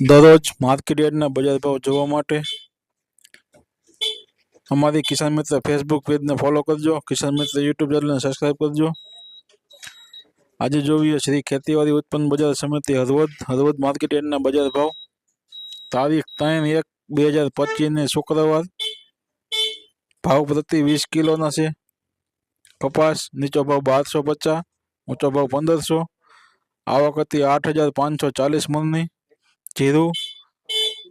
दरोज market rate ने बाजार भाव જોવા માટે અમારી કિસાન મિત્ર ફેસબુક પેજ ને ફોલો કરજો કિસાન મિત્ર YouTube ચેનલ ને સબ્સ્ક્રાઇબ કરજો આજે જોવી છે શ્રી ખેતીવાડી ઉત્પન્ન બજાર સમિતિ હરવદ હરવદ માર્કેટયન ના બજાર ભાવ તારીખ 1/1/2025 ને શુક્રવાર ભાવ પ્રતિ 20 કિલો ના છે કપાસ નીચો ભાવ 1250 ઉંચો ભાવ 1500 આવક હતી 8540 મણની જીરું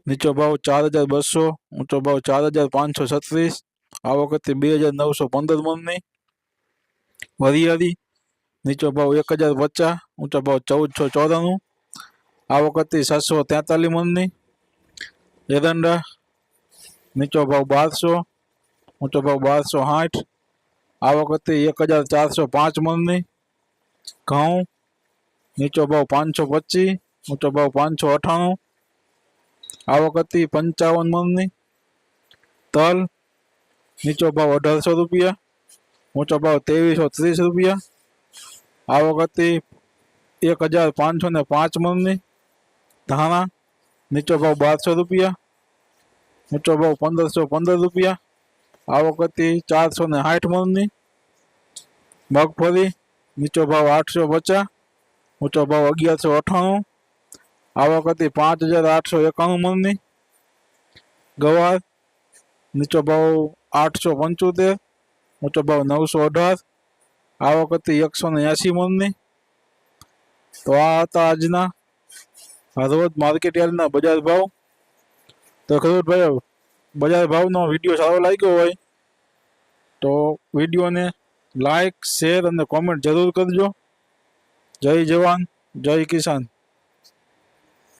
નીચો ભાવ ચાર હજાર બસો ઊંચો ભાવ ચાર હજાર પાંચસો છત્રીસ આ વખતે બે હજાર નવસો પંદર મણની વરિયાળી નીચો ભાવ એક હજાર પચાસ ઊંચો ભાવ ચૌદસો ચોરાણું આ વખતે સાતસો તેતાલીસ મણની એરંડા નીચો ભાવ બારસો ઊંચો ભાવ બારસો આઠ આ વખતે એક હજાર ચારસો પાંચ મણની ઘઉં નીચો ભાવ પાંચસો પચીસ मोटो भाव पांच सौ अठाणु आवक पंचावन मन तल नीचो भाव अठार सौ रुपया मोटो भाव तेवीस सौ तीस रुपया आवक एक हजार पांच सौ पांच मन धाणा नीचो भाव बार सौ रुपया मोटो भाव पंदर सौ पंदर रुपया आवक चार सौ साठ मन मगफली नीचो भाव आठ सौ पचास मोटो भाव अगियारो अठाणु આવક હતી પાંચ હજાર આઠસો એકાણું મણની ગવાર નીચો ભાવ આઠસો પંચોતેર ઊંચો ભાવ નવસો અઢાર આવક હતી એકસો ને એંસી મણની તો આ હતા આજના રોજ માર્કેટ યાર્ડના બજાર ભાવ તો ખરોટભાઈ બજાર ભાવનો વિડીયો સારો લાગ્યો હોય તો વિડીયોને લાઇક શેર અને કોમેન્ટ જરૂર કરજો જય જવાન જય કિસાન